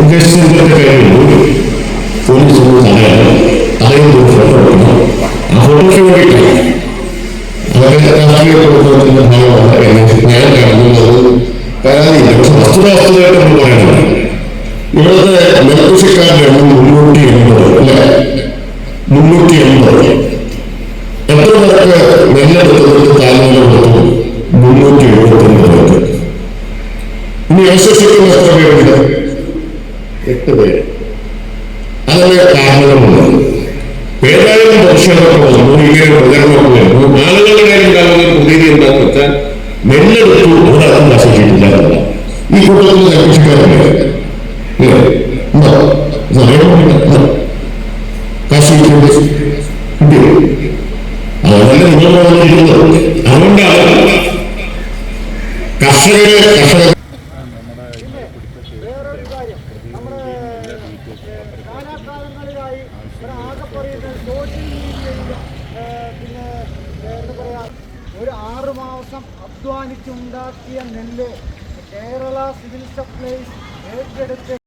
ഉദ്ദേശിച്ചതിന്റെ കഴിഞ്ഞു പോലീസ് ഒന്ന് തടയുന്ന ഒരു ഫോട്ടോ എടുക്കണം. ആ ഫോട്ടോയ്ക്ക് വേണ്ടിയിട്ടാണ് അതൊക്കെ രാഷ്ട്രീയ പ്രവർത്തനത്തിന്റെ ഭാഗമാണ് എന്ന് ഞാൻ കാണുന്നത്. പരാതിയില്ല. പക്ഷെ വസ്തുതാവസ്തുതയായിട്ട് നമ്മൾ പറയുന്നത് ഇവിടുത്തെ നെൽകൃഷിക്കാരുടെ എണ്ണം മുന്നൂറ്റി എൺപത് അല്ലെ? മുന്നൂറ്റി എൺപത്. എത്ര പേർക്ക് നെല്ലെടുത്തവർക്ക് ഇനി അവശേഷിക്കുന്ന എത്ര പേരുണ്ട് എട്ട് പേര് അതിന് കാരണങ്ങളുണ്ട് ഏതായാലും പ്രതിഷേധമൊക്കെ വന്നു ഇങ്ങനെ പ്രചരണമൊക്കെ വരുന്നു ആളുകളുടെ ഉണ്ടാകുന്ന പ്രതീതി എന്താണെന്ന് വെച്ചാൽ നെല്ലെടുത്തു ഒരാളും നശിച്ചിട്ടില്ല. ഈ കൂട്ടത്തിൽ നശിപ്പിക്കാറില്ല ഇല്ലേ? ഉണ്ടോ? ഇത് അറിയണമില്ല. ഉണ്ടോ? കാശ് കിട്ടിയത് കിട്ടിയോ അതല്ല നിങ്ങൾ പറഞ്ഞിരിക്കുന്നത് അതുകൊണ്ടാണ് കർഷകരെ ആകെ പറയുന്നത് സോഷ്യൽ മീഡിയയിൽ പിന്നെ എന്താ പറയാ ഒരു ആറ് മാസം അധ്വാനിച്ചുണ്ടാക്കിയ നെല്ല് കേരള സിവിൽ സപ്ലൈസ് ഏറ്റെടുത്ത്